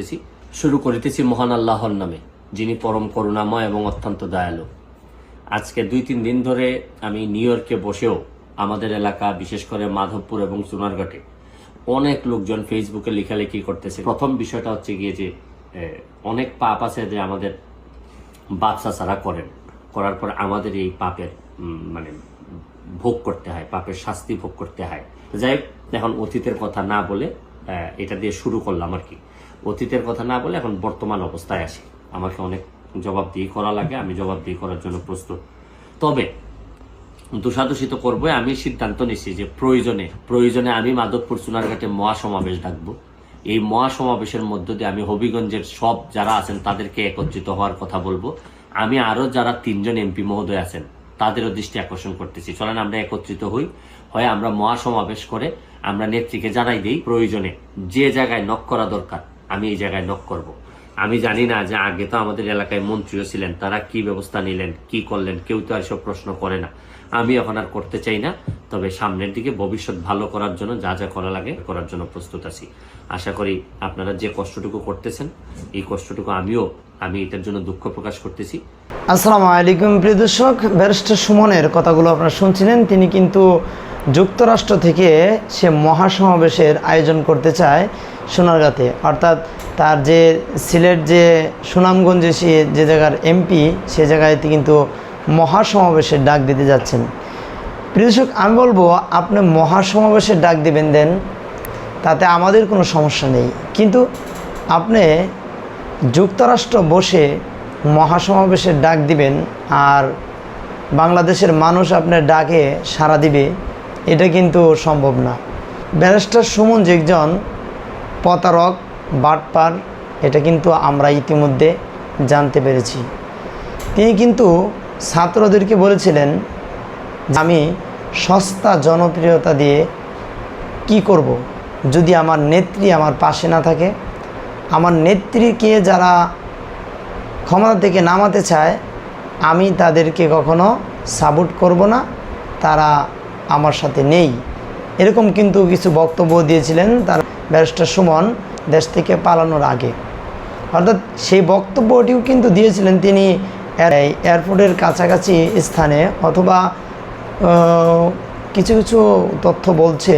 করিতেছি, শুরু করিতেছি মহান আল্লাহর নামে, যিনি পরম করুণাময় এবং অত্যন্ত দয়ালু। আজকে দুই তিন দিন ধরে আমি নিউ ইয়র্কে বসেও আমাদের এলাকা, বিশেষ করে মাধবপুর এবং চুনারঘাটে অনেক লোকজন ফেসবুকে লেখালেখি করতেছে। প্রথম বিষয়টা হচ্ছে গিয়ে যে অনেক পাপ আছে যে আমাদের বাপ চাচারা করেন। করার পর আমাদের এই পাপের মানে ভোগ করতে হয়, পাপের শাস্তি ভোগ করতে হয়। যাই এখন অতীতের কথা না বলে এটা দিয়ে শুরু করলাম আর কি। অতীতের কথা না বলে এখন বর্তমান অবস্থায় আসি আমাকে অনেক জবাবদিহি করা লাগে, আমি জবাবদিহি করার জন্য প্রস্তুত। তবে দোষাদোষী তো করব, আমি সিদ্ধান্ত নিচ্ছি যে প্রয়োজনে প্রয়োজনে আমি মাধবপুর চুনারঘাটে মহাসমাবেশ ডাকবো। এই মহাসমাবেশের মধ্য দিয়ে আমি হবিগঞ্জের সব যারা আছেন তাদেরকে একত্রিত হওয়ার কথা বলব। আমি আরও যারা তিনজন এমপি মহোদয় আছেন, তাদেরও দৃষ্টি আকর্ষণ করতেছি। চলেন আমরা একত্রিত হই, হয় আমরা মহাসমাবেশ করে আমরা নেত্রীকে জানাই দিই প্রয়োজনে যে জায়গায় নক করা দরকার আমি এই জায়গায় নক করব। আমি জানি না যে আগে তো আমাদের এলাকায় মন্ত্রীও ছিলেন, তারা কি ব্যবস্থা নিলেন, কি করলেন, কেউ তো আর সব প্রশ্ন করে না। আমি এখন আর করতে চাই না, তবে সামনের দিকে ভবিষ্যৎ ভালো করার জন্য যা যা করা লাগে করার জন্য প্রস্তুত আছি। আশা করি আপনারা যে কষ্টটুকু করতেছেন, এই কষ্টটুকু আমিও, আমি এটার জন্য দুঃখ প্রকাশ করতেছি। আসসালামু আলাইকুম, প্রিয় দর্শক, ব্যারিস্টার সুমনের কথাগুলো আপনারা শুনছিলেন। তিনি কিন্তু যুক্তরাষ্ট্র থেকে সে মহাসমাবেশের আয়োজন করতে চায় সোনারগাঁতে। অর্থাৎ তার যে সিলেট যে সুনামগঞ্জে সে যে জায়গার এমপি, সে জায়গায় কিন্তু মহাসমাবেশের ডাক দিতে যাচ্ছেন। প্রিয় দর্শক, আমি বলব, আপনি মহাসমাবেশের ডাক দিবেন দেন, তাতে আমাদের কোনো সমস্যা নেই। কিন্তু আপনি যুক্তরাষ্ট্র বসে মহাসমাবেশের ডাক দিবেন আর বাংলাদেশের মানুষ আপনার ডাকে সাড়া দিবে এটা কিন্তু সম্ভব না। ব্যারিস্টার সুমন যে একজন প্রতারক, বাটপার, এটা কিন্তু আমরা ইতিমধ্যে জানতে পেরেছি। তিনি কিন্তু ছাত্রদেরকে বলেছিলেন আমি সস্তা জনপ্রিয়তা দিয়ে কি করব? যদি আমার নেত্রী আমার পাশে না থাকে, আমার নেত্রীকে যারা ক্ষমতা থেকে নামাতে চায়, আমি তাদেরকে কখনো সাপোর্ট করব না? তারা আমার সাথে নেই। এরকম কিন্তু কিছু বক্তব্য দিয়েছিলেন তার ব্যারিস্টার সুমন দেশ থেকে পালানোর আগে। অর্থাৎ সেই বক্তব্যটিও কিন্তু দিয়েছিলেন তিনি এয়ারপোর্টের কাছাকাছি স্থানে অথবা কিছু কিছু তথ্য বলছে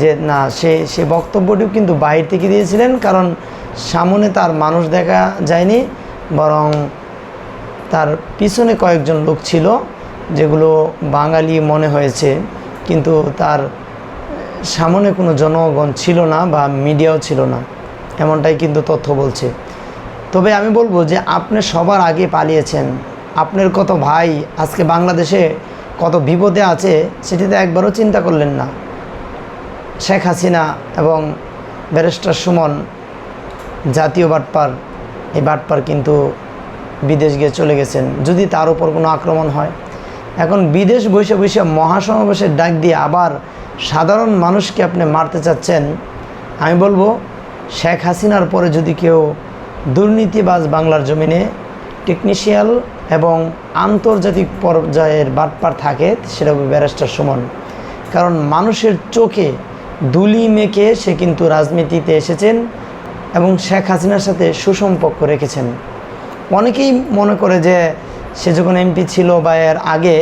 যে না, সে সে বক্তব্যটিও কিন্তু বাইরে থেকে দিয়েছিলেন কারণ সামনে তার মানুষ দেখা যায়নি, বরং তার পিছনে কয়েকজন লোক ছিল। যেগুলো বাঙালি মনে হয়েছে, কিন্তু তার সামনে কোনো জনগণ ছিল না বা মিডিয়াও ছিল না, এমনটাই কিন্তু তথ্য বলছে। তবে আমি বলব যে আপনি সবার আগে পালিয়েছেন। আপনার কত ভাই আজকে বাংলাদেশে কত বিপদে আছে সেটিতে একবারও চিন্তা করলেন না। শেখ হাসিনা এবং ব্যারিস্টার সুমন জাতীয় বাটপার, এই বাটপার কিন্তু বিদেশ গিয়ে চলে গেছেন। যদি তার উপর কোনো আক্রমণ হয় এখন বিদেশ বসে বসে মহাসমাবেশের ডাক দিয়ে আবার সাধারণ মানুষকে আপনি মারতে চাচ্ছেন, আমি বলব শেখ হাসিনার পরে যদি কেউ দুর্নীতিবাজ বাংলার জমিনে টেকনিশিয়াল এবং আন্তর্জাতিক পর্যায়ের বাটপার থাকে, সেটা হবে ব্যারিস্টার সুমন। কারণ মানুষের চোখে দুলি মেখে সে কিন্তু রাজনীতিতে এসেছেন এবং শেখ হাসিনার সাথে সুসম্পর্ক রেখেছেন। অনেকেই মনে করে যে সে যখন এমপি ছিল বা এর আগে,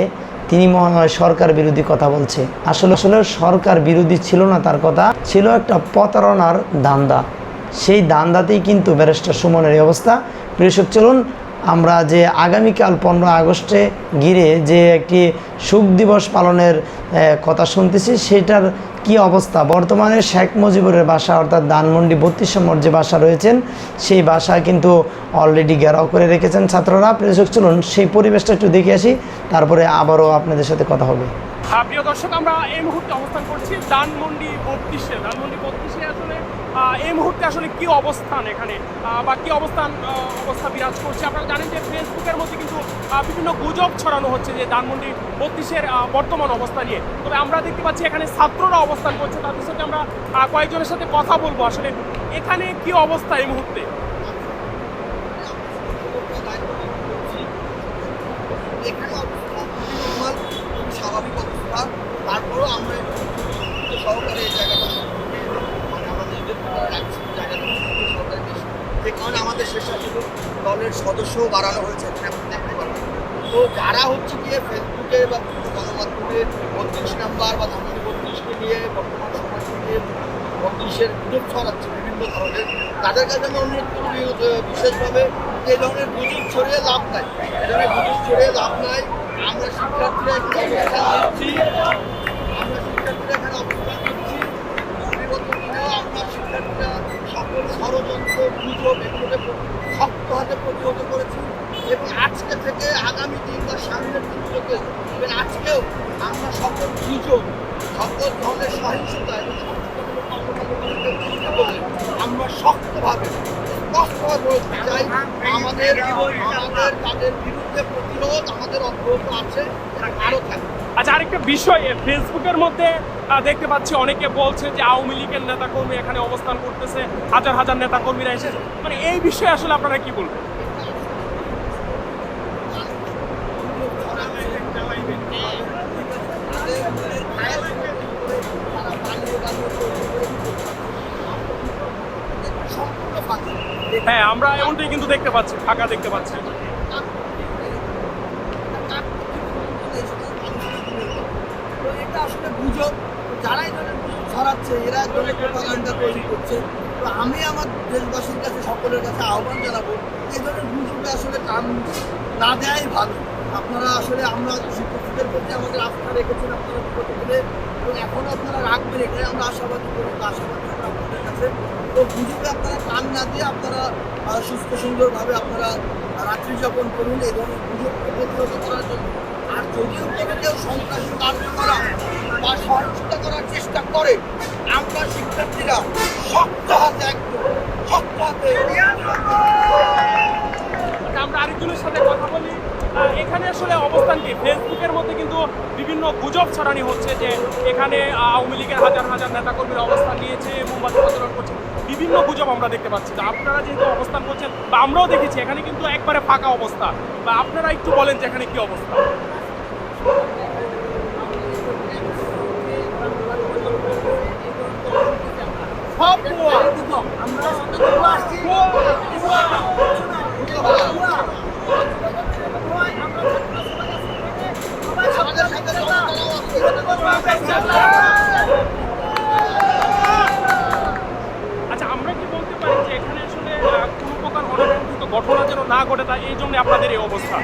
তিনি মনে হয় সরকার বিরোধী কথা বলছে। আসলে আসলে সরকার বিরোধী ছিল না তার কথা, ছিল একটা প্রতারণার দান্দা। সেই দান্দাতেই কিন্তু ব্যারিস্টার সুমনের এই অবস্থা। প্রিয়সক চলুন আমরা যে আগামীকাল পনেরো আগস্টে ঘিরে যে একটি সুখ দিবস পালনের কথা শুনতেছি, সেটার কি অবস্থা? বর্তমানে শেখ মুজিবুরের বাসা, অর্থাৎ ধানমন্ডি বত্রিশ নম্বর যে বাসা রয়েছেন, সেই বাসা কিন্তু অলরেডি গেরাও করে রেখেছেন ছাত্ররা। প্রেসক চলুন সেই পরিবেশটা একটু দেখে আসি, তারপরে আবারও আপনাদের সাথে কথা হবে। প্রিয় দর্শক, আমরা এই মুহূর্তে অবস্থান করছি ধানমন্ডি বত্রিশে। ধানমন্ডি বত্রিশে আসলে এই মুহূর্তে আসলে কি অবস্থান এখানে? বা কি অবস্থান অবস্থা বিরাজ করছে? আপনারা জানেন যে ফেসবুকের মধ্যে কিন্তু বিভিন্ন গুজব ছড়ানো হচ্ছে যে ধানমন্ডি বত্রিশের বর্তমান অবস্থা নিয়ে। তবে আমরা দেখতে পাচ্ছি এখানে ছাত্ররা অবস্থান করছে। তাদের সাথে আমরা কয়েকজনের সাথে কথা বলব। আসলে এখানে কি অবস্থা এই মুহূর্তে? এখানে অবস্থা নর্মাল খুবই স্বাভাবিক অবস্থা তারপরেও আমরা একটু সহকারে এই জায়গাটা মানে আমরা নিজেদের রাখছি জায়গাটা সহকারে বেশি আমাদের স্বেচ্ছাসেবক দলের সদস্য বাড়ানো হয়েছে তো যারা হচ্ছে গিয়ে ফেসবুকে বা গণমাধ্যমে বত্রিশ নাম্বার বা ধানমন্ডি বত্রিশকে নিয়ে বর্তমান সমাজকে নিয়ে বত্রিশের গুজব ছড়াচ্ছে বিভিন্ন ধরনের তাদের কাছে আমি অনুরোধ করি বিশেষভাবে যে ধরনের গুজব ছড়িয়ে লাভ নাই এই ধরনের গুজব ছড়িয়ে লাভ নাই আমরা শিক্ষার্থীরা এখানে আমরা শিক্ষার্থীরা এখানে অবস্থান নিচ্ছি বিগত দিনেও আমরা শিক্ষার্থীরা সকল ষড়যন্ত্র, গুজব এগুলোকে শক্ত হাতে প্রতিহত করেছি এবং আজকে থেকে আগামী দিন বা সামনের দিনগুলোতে এবং আজকেও আমরা সকল গুজব, সকল ধরনের সহিংসতা এবং আমরা শক্তভাবে, স্পষ্টভাবে চাই, আমাদের আমাদের তাদের বিরুদ্ধে প্রতিরোধ আমাদের অব্যাহত আছে আরও থাকবে আচ্ছা আরেকটা বিষয় ফেসবুকের মধ্যে দেখতে পাচ্ছি অনেকে বলছে যে আওয়ামী লীগের নেতাকর্মী এখানে অবস্থান করতেছে হাজার হাজার নেতাকর্মীরা এসেছে। মানে এই বিষয়ে আসলে আপনারা কি বলবেন? হ্যাঁ আমরা এমনটাই কিন্তু দেখতে পাচ্ছি ফাঁকা দেখতে পাচ্ছি তো এটা আসলে গুজব যারা এই ধরনের গুজব ছড়াচ্ছে, এরা ধরনের প্রোপাগান্ডা তৈরি করছে। তো আমি আমার দেশবাসীর কাছে, সকলের কাছে আহ্বান জানাব, এই ধরনের গুজবে আসলে কান না দেওয়াই ভালো। আপনারা আসলে, আমরা শিক্ষকদের প্রতি আমাদের আস্থা রেখেছেন আপনারা বিগত দিনে এবং এখনও আপনারা রাখবেন এটাই আমরা আশাবাদী করি বা আশাবাদী আপনাদের কাছে। তো গুজবে আপনারা কান না দিয়ে আপনারা সুস্থ সুন্দরভাবে আপনারা রাত্রি যাপন করুন, এই ধরনের গুজবকে প্রতিহত করার জন্য। আর যদিও কোনো কেউ সন্ত্রাসী করা বা সহিংসতা করার চেষ্টা করে আমরা শিক্ষার্থীরা শক্ত হাতে একদম শক্ত হাতে আচ্ছা, আমরা আরেকজনের সাথে কথা বলি। এখানে আসলে অবস্থান কি? ফেসবুকের মধ্যে কিন্তু বিভিন্ন গুজব ছড়ানি হচ্ছে যে এখানে আওয়ামী লীগের হাজার হাজার নেতাকর্মীরা অবস্থান নিয়েছে মোমবাতি প্রচলন করছে। বিভিন্ন গুজব আমরা দেখতে পাচ্ছি। আপনারা যেহেতু অবস্থান করছেন বা আমরাও দেখেছি এখানে কিন্তু একবারে ফাঁকা অবস্থা। বা আপনারা একটু বলেন যে এখানে কি অবস্থা সব ভুয়া। আমরা ভুয়া আসছি। আমাদের সাথে জনতারাও আছে। আচ্ছা আমরা কি বলতে পারি যে এখানে আসলে কোনো প্রকার অনাকাঙ্ক্ষিত ঘটনা যেন না ঘটে, তা এই জন্য আপনাদের এই অবস্থা?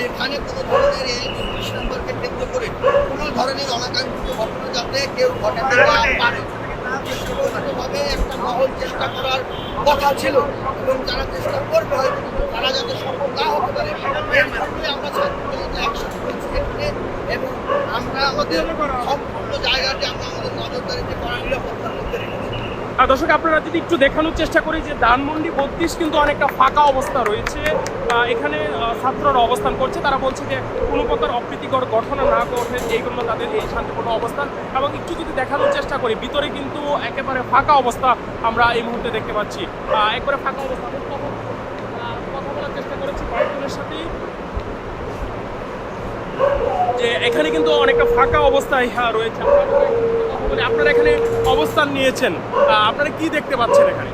এখানে কোনো ধরনের এই নম্বরকে কেন্দ্র করে কোনো ধরনের অনাকাঙ্ক্ষিত ঘটনা যাতে কেউ ঘটাতে না পারে একটা মহল চেষ্টা করার কথা ছিল এবং যারা চেষ্টা করবে হয়তো তারা যাতে সফল না হতে পারে আমরা একসাথে এবং আমরা আমাদের সম্পূর্ণ জায়গাটি আমরা আমাদের নজরদারিতে করা নিরাপত্তার মধ্যে রেখেছি আর দর্শক আপনারা যদি একটু দেখানোর চেষ্টা করি যে ধানমন্ডি বত্রিশ কিন্তু অনেকটা ফাঁকা অবস্থা রয়েছে। এখানে ছাত্ররা অবস্থান করছে। তারা বলছে যে কোনো প্রকার অপ্রীতিকর ঘটনা না ঘটে এই জন্য তাদের এই শান্তিপূর্ণ অবস্থান। এবং একটু যদি দেখানোর চেষ্টা করি ভিতরে কিন্তু একেবারে ফাঁকা অবস্থা আমরা এই মুহূর্তে দেখতে পাচ্ছি। একবারে ফাঁকা অবস্থা। কথা বলার চেষ্টা করেছি কয়েকজনের সাথেই যে এখানে কিন্তু অনেকটা ফাঁকা অবস্থায় আহ, রয়েছে। আপনারা এখানে অবস্থান নিয়েছেন। আপনারা কি দেখতে পাচ্ছেন এখানে?